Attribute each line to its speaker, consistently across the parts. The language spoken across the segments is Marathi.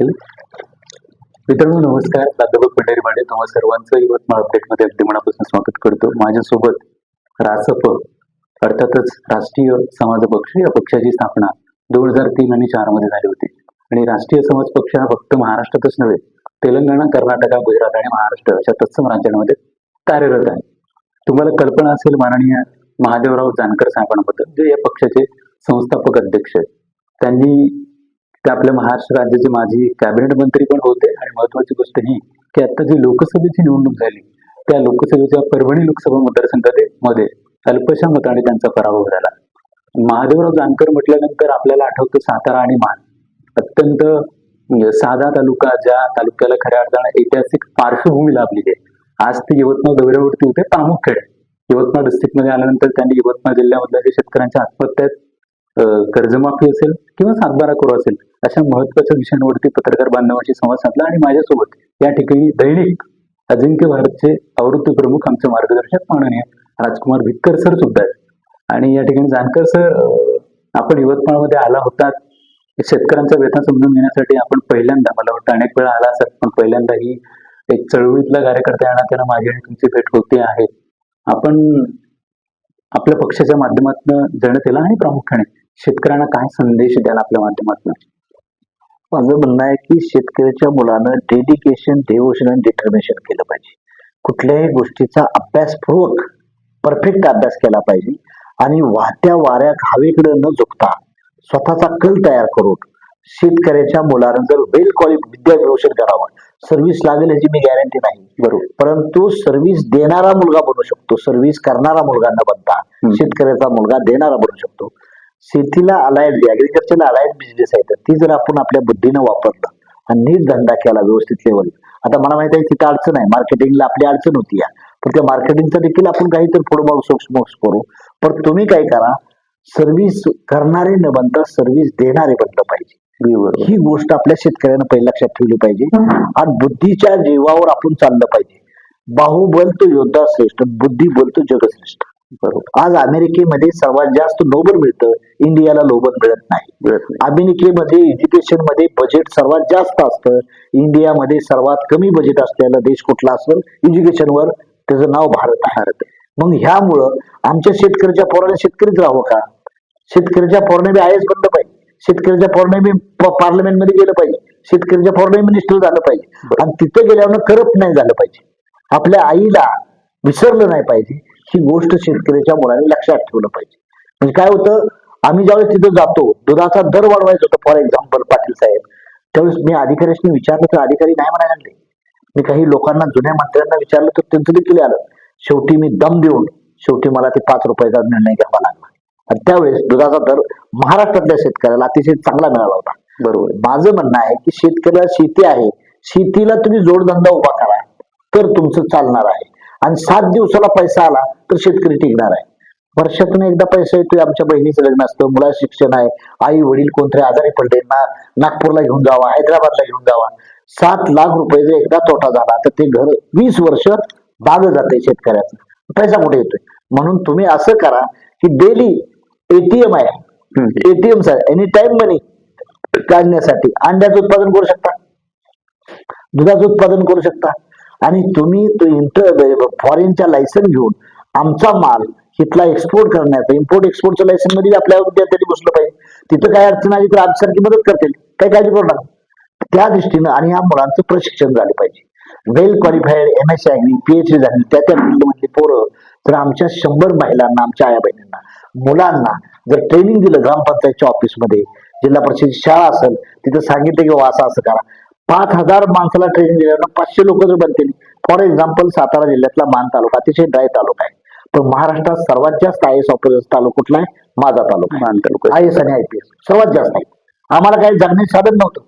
Speaker 1: मित्रांनो नमस्कार. प्राध्यापक पंढरी माडे तुम्हा सर्वांचं यवतमाळ अपडेटमध्ये अगदी मनापासून स्वागत करतो. माझ्यासोबत रासप अर्थातच राष्ट्रीय समाज पक्ष या पक्षाची स्थापना दोन हजार तीन आणि चारमध्ये झाली होती. आणि राष्ट्रीय समाज पक्ष हा फक्त महाराष्ट्रातच नव्हे तेलंगणा कर्नाटक गुजरात आणि महाराष्ट्र अशा तत्सम राज्यांमध्ये कार्यरत आहे. तुम्हाला कल्पना असेल माननीय महादेवराव जानकर साहेबांबद्दल जे या पक्षाचे संस्थापक अध्यक्ष आहेत. त्यांनी ते आपल्या महाराष्ट्र राज्याचे माजी कॅबिनेट मंत्री पण होते. आणि महत्वाची गोष्ट ही की आता जी लोकसभेची निवडणूक झाली त्या लोकसभेच्या परभणी लोकसभा मतदारसंघामध्ये अल्पशा मताने त्यांचा पराभव झाला. महादेवराव जानकर म्हटल्यानंतर आपल्याला आठवतं सातारा आणि मान. अत्यंत साधा तालुका ज्या तालुक्याला खऱ्या अर्थानं ऐतिहासिक पार्श्वभूमी लाभली आहे. आज ते यवतमाळ दौऱ्यावरती होते प्रामुख्याने यवतमाळ डिस्ट्रिक्टमध्ये आल्यानंतर त्यांनी यवतमाळ जिल्ह्यामधल्या जे शेतकऱ्यांच्या आत्महत्या कर्जमाफी असेल किंवा सातबारा करू असेल अशा महत्त्वाच्या विषयांवरती पत्रकार बांधवांशी संवाद साधला आणि माझ्यासोबत या ठिकाणी दैनिक अजिंक्य भारतचे आवृत्ती प्रमुख आमचे मार्गदर्शक माननीय राजकुमार भिक्कर सर सुद्धा आहेत. आणि या ठिकाणी जानकर सर आपण यवतमाळमध्ये आला होता. शेतकऱ्यांचा व्यथा समजून घेण्यासाठी आपण पहिल्यांदा मला वाटतं अनेक वेळा आला असत पण पहिल्यांदा ही एक चळवळीतला कार्यकर्ता येणार त्यांना माझी आणि तुमची भेट होती आहे. आपण आपल्या पक्षाच्या माध्यमातून जनतेला आणि प्रामुख्याने शेतकऱ्यांना काय संदेश द्याल आपल्या माध्यमातून?
Speaker 2: माझं म्हणणं आहे की शेतकऱ्याच्या मुलानं डेडिकेशन डेवोशन आणि डिटर्मिनेशन केलं पाहिजे. कुठल्याही गोष्टीचा अभ्यासपूर्वक परफेक्ट अभ्यास केला पाहिजे आणि वाहत्या वाऱ्यात हवेकडे न झुकता स्वतःचा कल तयार करून शेतकऱ्याच्या मुलानं जर वेल क्वालिफ विद्या विभूषण करावं सर्व्हिस लागेल याची मी गॅरंटी नाही
Speaker 1: बरोबर.
Speaker 2: परंतु सर्व्हिस देणारा मुलगा बनू शकतो सर्व्हिस करणारा मुलगा न बनता. शेतकऱ्याचा मुलगा देणारा बनू शकतो. शेतीला अलायड ऍग्रिकल्चरला अलायड बिझनेस आहे तर ती जर आपण आपल्या बुद्धीनं वापरलं आणि नीट धंदा केला व्यवस्थित लेवल आता मला माहिती आहे तिथं अडचण आहे. मार्केटिंगला आपली अडचण होती या. पण त्या मार्केटिंगचा देखील आपण काहीतरी फुटबॉल सोक्स करू पण तुम्ही काय करा सर्व्हिस करणारे न बनता सर्व्हिस देणारे बनलं पाहिजे. ही गोष्ट आपल्या शेतकऱ्यांना पहिल्या लक्षात ठेवली पाहिजे. आणि बुद्धीच्या जीवावर आपण चाललं पाहिजे. बाहुबल तो योद्धा श्रेष्ठ बुद्धी बोलतो जगश्रेष्ठ.
Speaker 1: बरोबर.
Speaker 2: आज अमेरिकेमध्ये सर्वात जास्त नोबल मिळतं इंडियाला नोबल मिळत नाही. अमेरिकेमध्ये एज्युकेशनमध्ये बजेट सर्वात जास्त असतं इंडियामध्ये सर्वात कमी बजेट असलेला देश कुठला असेल एज्युकेशनवर त्याचं नाव भारत आहे. मग ह्यामुळं आमच्या शेतकऱ्याच्या पोराने शेतकरीच राहावं का? शेतकऱ्याच्या पोराने बी आयच बनलं पाहिजे. शेतकऱ्याच्या पोराने बी पार्लमेंटमध्ये गेलं पाहिजे. शेतकऱ्याच्या पोराने मिनिस्टर झालं पाहिजे. आणि तिथं गेल्यावर करप्ट नाही झालं पाहिजे. आपल्या आईला विसरलं नाही पाहिजे. ही गोष्ट शेतकऱ्याच्या मुलाने लक्षात ठेवलं पाहिजे. म्हणजे काय होतं आम्ही ज्यावेळेस तिथं जातो दुधाचा दर वाढवायचा होता. फॉर एक्झाम्पल पाटील साहेब त्यावेळेस मी अधिकाऱ्यांनी विचारलं तर अधिकारी नाही म्हणायला लागले. मी काही लोकांना जुन्या मंत्र्यांना विचारलं तर त्यांचं देखील आलं. शेवटी मी दम देऊन शेवटी मला ते पाच रुपयाचा निर्णय घ्यावा लागला. आणि त्यावेळेस दुधाचा दर महाराष्ट्रातल्या शेतकऱ्याला अतिशय चांगला मिळाला होता.
Speaker 1: बरोबर.
Speaker 2: माझं म्हणणं आहे की शेतकऱ्याला शेती आहे. शेतीला तुम्ही जोडधंदा उभा करा तर तुमचं चालणार आहे. आणि सात दिवसाला पैसा आला तर शेतकरी टिकणार आहे. वर्षातून एकदा पैसा येतोय आमच्या बहिणीचं लग्न असतं मुलाचं शिक्षण आहे आई वडील कोणतरी आजारी पडले ना नागपूरला घेऊन जावा हैदराबादला घेऊन जावा. सात लाख रुपये जर एकदा तोटा झाला तर ते घर वीस वर्ष बाग जाते शेतकऱ्याचं. पैसा कुठे येतोय? म्हणून तुम्ही असं करा की डेली एटीएम आहे. ATM sir any time money काढण्यासाठी अंड्याचं उत्पादन करू शकता. दुधाचं उत्पादन करू शकता. आणि तुम्ही तो इंटर फॉरेनच्या लायसन घेऊन आमचा माल इथला एक्सपोर्ट करण्याचा इम्पोर्ट एक्सपोर्टच्या लायसनमध्ये आपल्या विद्यार्थ्यांनी बसलं पाहिजे. तिथं काय अडचण आली तर आमच्यासारखी मदत करतील. काही काळजी करू नका. त्या दृष्टीनं आणि या मुलांचं प्रशिक्षण झालं पाहिजे. Well qualified M S C PhD झाली त्या त्या फील्डमधली पोरं तर आमच्या शंभर महिलांना आमच्या आया बहिणींना मुलांना जर ट्रेनिंग दिलं ग्रामपंचायतच्या ऑफिसमध्ये जिल्हा परिषद शाळा असेल तिथं सांगितलं की वा असं असं करा. पाच हजार माणसाला ट्रेनिंग दिल्यानं पाचशे लोक जर बनतील. फॉर एक्झाम्पल सातारा जिल्ह्यातला मान तालुका अतिशय ड्राय तालुका आहे. पण महाराष्ट्रात सर्वात जास्त आय एस ऑफिसर तालुका कुठला आहे? माझा तालुका
Speaker 1: मान तालुका.
Speaker 2: आय एस आणि आय पी एस सर्वात जास्त आहे. आम्हाला काही जगण्याचं साधन नव्हतं.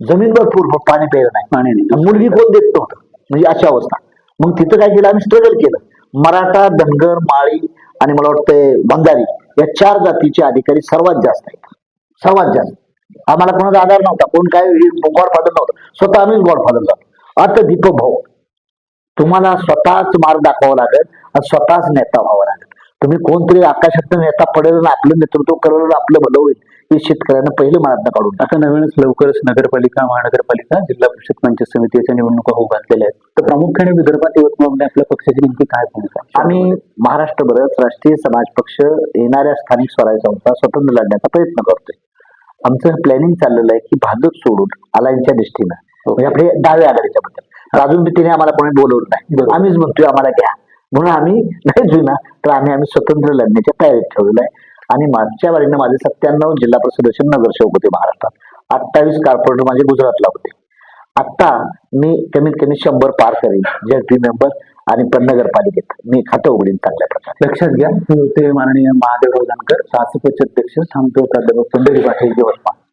Speaker 2: जमीन भरपूर पण पाणी प्यायला नाही.
Speaker 1: पाणी नाही.
Speaker 2: मुलगी कोण देत नव्हतं? म्हणजे अशी अवस्था. मग तिथं काय केलं? आम्ही स्ट्रगल केलं. मराठा धनगर माळी आणि मला वाटतं बंगाली या चार जातीचे अधिकारी सर्वात जास्त आहेत. सर्वात जास्त. आम्हाला कोणाचा आधार नव्हता कोण काय गॉडफादर नव्हतं. स्वतः आम्हीच गॉडफादर झालो. आता दीपक भाऊ तुम्हाला स्वतःच मार्ग दाखवावा लागेल आणि स्वतःच नेता व्हावं लागेल. तुम्ही कोणतरी आकाशात नेता पडेल आणि आपलं नेतृत्व करेल आपलं भलं होईल की शेतकऱ्यांना पहिले मनातनं काढून.
Speaker 1: आता नवीनच लवकरच नगरपालिका महानगरपालिका जिल्हा परिषद पंचायत समिती याच्या निवडणुका होऊ घातलेल्या आहेत. तर प्रामुख्याने विदर्भात यवतमाळमध्ये आपल्या पक्षाची नेमकी काय भूमिका?
Speaker 2: आम्ही महाराष्ट्रभरात राष्ट्रीय समाज पक्ष येणाऱ्या स्थानिक स्वराज्य संस्था स्वतंत्र लढण्याचा प्रयत्न करतोय. आमचं प्लॅनिंग चाललेलं आहे की भाजप सोडून अलायन्सच्या दृष्टीनं. म्हणजे आपले डाव्या आघाडीच्या बद्दल. अजून तिने आम्हाला कोणी बोलवलं नाही. आम्हीच म्हणतोय आम्हाला घ्या. म्हणून आम्ही नाही जुना तर आम्ही आम्ही स्वतंत्र लढण्याच्या तयारीत ठेवलेलं आहे. आणि मागच्या वारीनं माझे सत्त्याण्णव जिल्हा परिषद सदस्य नगरसेवक होते महाराष्ट्रात. अठ्ठावीस कॉर्पोरेटर माझे गुजरातला होते. आता मी कमीत कमी शंभर पार करेन. जेडपी मेंबर आणि पण नगरपालिकेत मी खातं उघडीन चांगल्या प्रकारे.
Speaker 1: लक्षात घ्या. ते माननीय महादेवराव जानकर शासकीय अध्यक्ष सांगतो प्राध्यापक पंढरी पाटील यवतमाळ